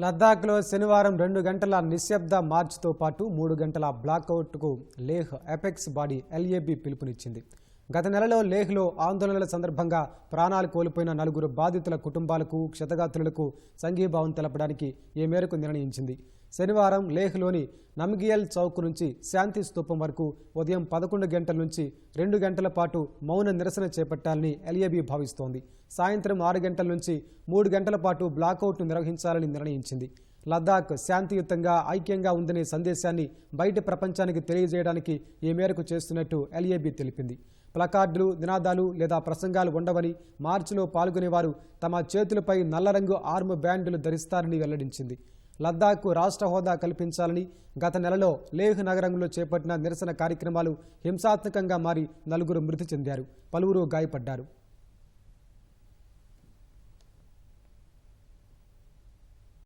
లద్దాఖ్లో శనివారం రెండు గంటల నిశ్శబ్ద మార్చ్తో పాటు మూడు గంటల బ్లాక్అవుట్కు లేహ్ ఎపెక్స్ బాడీ ఎల్ఏబి పిలుపునిచ్చింది. గత నెలలో లేహ్లో ఆందోళనల సందర్భంగా ప్రాణాలు కోల్పోయిన నలుగురు బాధితుల కుటుంబాలకు క్షతగాత్రులకు సంఘీభావం తెలపడానికి ఈ మేరకు నిర్ణయించింది. శనివారం లేహ్లోని నమ్గియల్ చౌక్ నుంచి శాంతి స్తూపం వరకు ఉదయం పదకొండు గంటల నుంచి రెండు గంటల పాటు మౌన నిరసన చేపట్టాలని ఎల్ఏబి భావిస్తోంది. సాయంత్రం ఆరు గంటల నుంచి మూడు గంటల పాటు బ్లాకౌట్ను నిర్వహించాలని నిర్ణయించింది. లద్దాఖ్ శాంతియుతంగా ఐక్యంగా ఉందనే సందేశాన్ని బయట ప్రపంచానికి తెలియజేయడానికి ఈ మేరకు చేస్తున్నట్టు ఎల్ఏబి తెలిపింది. ప్లకార్డులు నినాదాలు లేదా ప్రసంగాలు ఉండవని మార్చిలో పాల్గొనేవారు తమ చేతులపై నల్లరంగు ఆర్మ్ బ్యాండ్లు ధరిస్తారని వెల్లడించింది. లద్దాఖ్కు రాష్ట్ర హోదా కల్పించాలని గత నెలలో లేహ్ నగరంలో చేపట్టిన నిరసన కార్యక్రమాలు హింసాత్మకంగా మారి నలుగురు మృతి చెందారు. పలువురు గాయపడ్డారు.